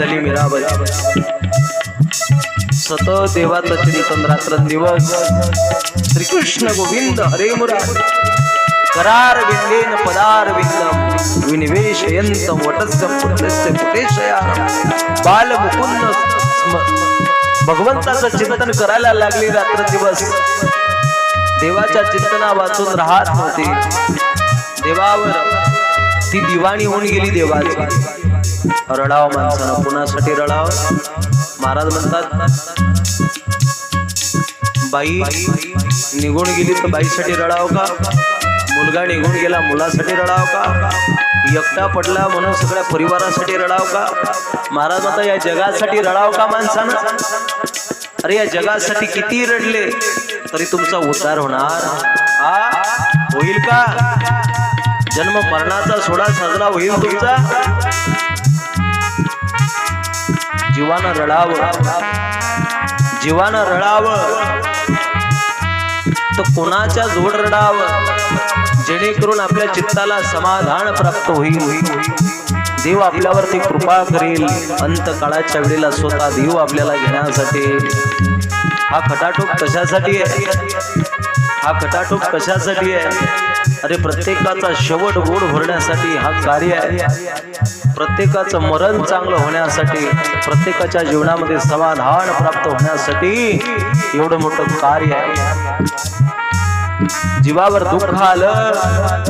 झाली मीराबाई. सतत देवाचं चिंतन रात्रंदिवस श्रीकृष्ण गोविंद हरे मुरार करार विंदेन पदार विंदम विनिवेशयंत वटस्य पुत्रस्य पुटेशया बाल मुकुंद भगवंताचं चिंतन करायला लागली रात्रंदिवस देवाच्या चिंतना वाचून राहत नव्हते. देवावर ती दिवाणी होऊन गेली देवाची. रडाव माणसानं. कुणासाठी रडाव? महाराज म्हणतात बाई निघून गेली तर बाईसाठी रडाव का? मुलगा निघून गेला मुलासाठी रडाव का? एकटा पडला म्हणून सगळ्या परिवारासाठी रडाव का? महाराज म्हणता या जगासाठी रडाव का माणसानं? अरे या जगासाठी किती रडले तरी तुमचा उद्धार होणार. आ? होईल का? जन्म मरणाचा सोडा साजरा होईल तुमचा? जीवानं रडावं. जीवानं रडावं. तर कोणाच्या जोड रडावं? जेणेकरून आपल्या चित्ताला समाधान प्राप्त होईल. देव आपल्यावरती कृपा करेल. अंत काळाच्या वेळेला स्वतः देव आपल्याला घेण्यासाठी. हा खटाटोप कशासाठी आहे? हा कटाटोप कशासाठी आहे? अरे प्रत्येकाचा शेवट गोड भरण्यासाठी हा कार्य आहे. प्रत्येकाचं मरण चांगलं होण्यासाठी प्रत्येकाच्या जीवनामध्ये समाधान प्राप्त होण्यासाठी एवढं मोठं कार्य आहे. जीवावर दुःख आलं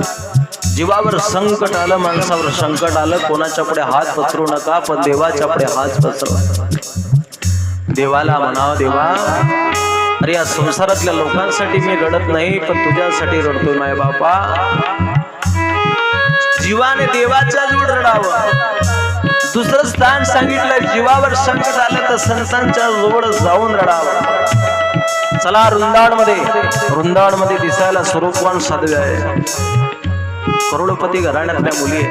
जीवावर संकट आलं माणसावर संकट आलं कोणाच्या पुढे हात पसरू नका पण देवाच्या पुढे हात पसरू देवाला म्हणावं देवा या संसारातल्या लोकांसाठी मी रडत नाही पण तुझ्यासाठी रडतोय माय बापा. जीवाने देवाच्या जोड रडावं. दुसरं स्थान सांगितलं जीवावर संकट आलं तर संतांच्या जवळ जाऊन रडावं. चला वृंदावनमध्ये वृंदावनमध्ये दिसायला स्वरूपवान साधवे आहे. करोडपती घराण्यातल्या मुली आहे